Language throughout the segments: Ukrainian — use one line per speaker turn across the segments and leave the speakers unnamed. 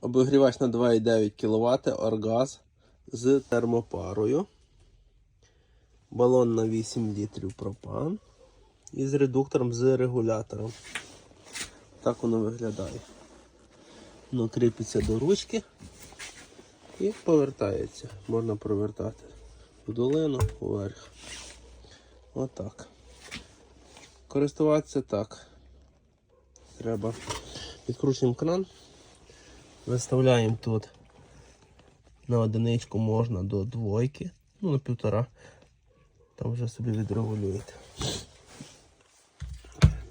Обігрівач на 2,9 кВт Оргаз з термопарою. Балон на 8 літрів пропан. І з редуктором з регулятором. Так воно виглядає. Воно кріпиться до ручки і повертається. Можна провертати в долину вверх. Отак. Користуватися так. Треба. Відкручуємо кран. Виставляємо тут на одиничку можна до двойки, ну на півтора. Там вже собі відрегулюєте.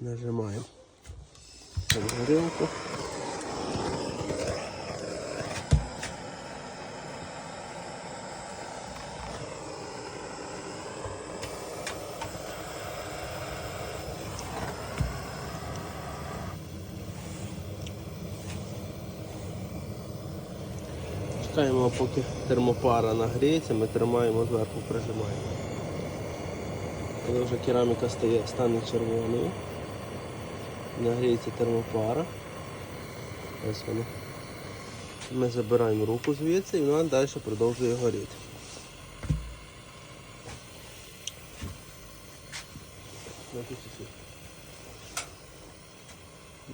Нажимаємо горілку. Чекаємо, поки термопара нагріється, ми тримаємо зверху, прижимаємо. Коли вже кераміка стає, стане червоною, нагріється термопара. Ось вона. Ми забираємо руку звідси і вона далі продовжує горіти.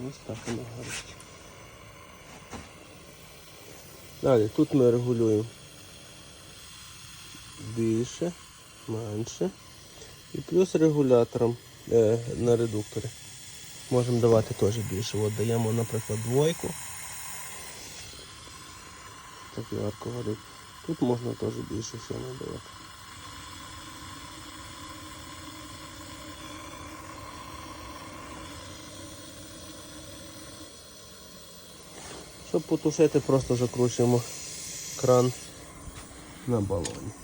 Ось так вона горить. Далі тут ми регулюємо більше, менше. І плюс регулятором е, на редукторі. Можемо давати теж більше. От даємо, наприклад, двойку. Так ярко горить. Тут можна теж більше ще надавати. Щоб потушити, просто закручуємо кран на балоні.